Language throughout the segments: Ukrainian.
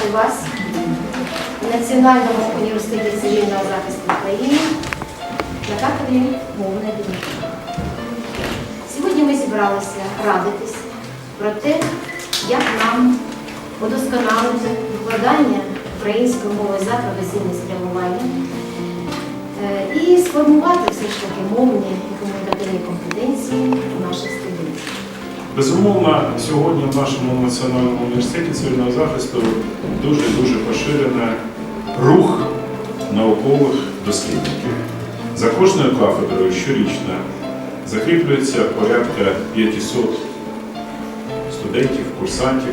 вітати вас в Національному університеті цивільного захисту України на кафедрі мовної підготовки. Сьогодні ми зібралися радитись про те, як нам удосконалити викладання української мови за професійне спрямування е, і сформувати все ж таки мовні і комунікативні компетенції у наших студентів. Безумовно, сьогодні в нашому національному університеті цивільного захисту дуже дуже поширений рух наукових дослідників. За кожною кафедрою щорічно закріплюється порядка 500 студентів, курсантів,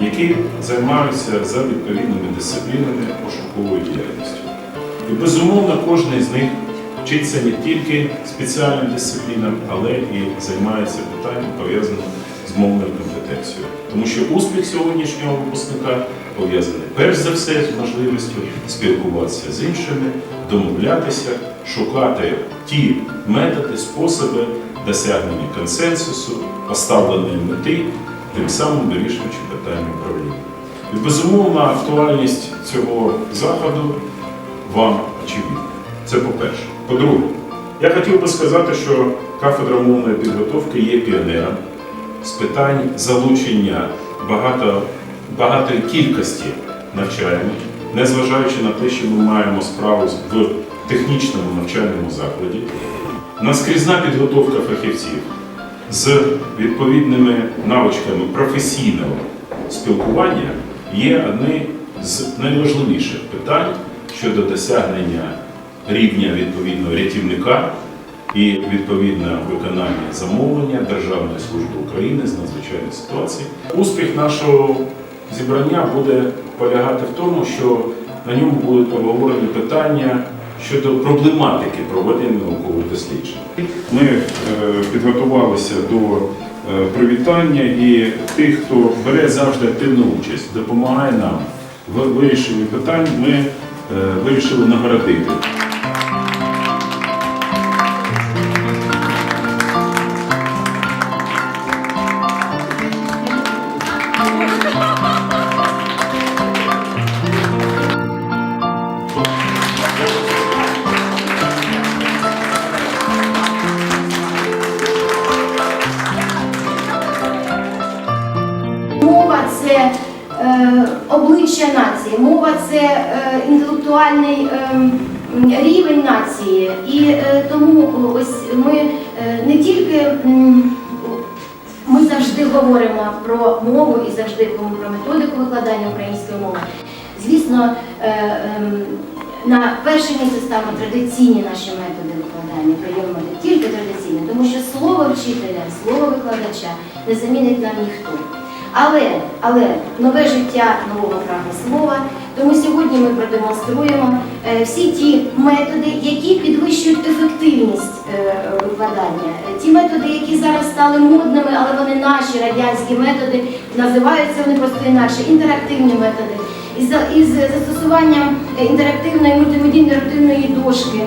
які займаються за відповідними дисциплінами пошуковою діяльністю. І безумовно, кожен з них вчиться не тільки спеціальним дисциплінам, але і займається питанням, пов'язаним з мовною компетенцією. Тому що успіх сьогоднішнього випускника пов'язаний перш за все з можливістю спілкуватися з іншими, домовлятися, шукати ті методи, способи досягнення консенсусу, поставленої мети, тим самим вирішуючи питання управління. І безумовно, актуальність цього заходу вам очевидна. Це по-перше. По-друге, я хотів би сказати, що кафедра мовної підготовки є піонером з питань залучення багато, багатої кількості навчальних, незважаючи на те, що ми маємо справу в технічному навчальному закладі. Наскрізна підготовка фахівців з відповідними навичками професійного спілкування є одне з найважливіших питань щодо досягнення рівня відповідного рятівника і відповідне виконання замовлення Державної служби України з надзвичайних ситуацій. Успіх нашого зібрання буде полягати в тому, що на ньому будуть обговорені питання щодо проблематики проведення наукових досліджень. Ми е, підготувалися до е, привітання і тих, хто бере завжди активну участь, допомагає нам в вирішенні питань, ми е, вирішили нагородити. Обличчя нації, мова це е, інтелектуальний е, рівень нації. І е, тому ось ми е, не тільки ми завжди говоримо про мову і завжди про методику викладання української мови. Звісно, е, ем, на перше місце ставимо традиційні наші методи викладання, прийом метод, тільки традиційні, тому що слово вчителя, слово викладача не замінить нам ніхто. Але, але нове життя нового прага слова. Тому сьогодні ми продемонструємо е, всі ті методи, які підвищують ефективність е, викладання. Е, Ті методи, які зараз стали модними, але вони наші радянські методи, називаються вони просто інакше інтерактивні методи. Із, застосуванням інтерактивної мультимедійної інтерактивної дошки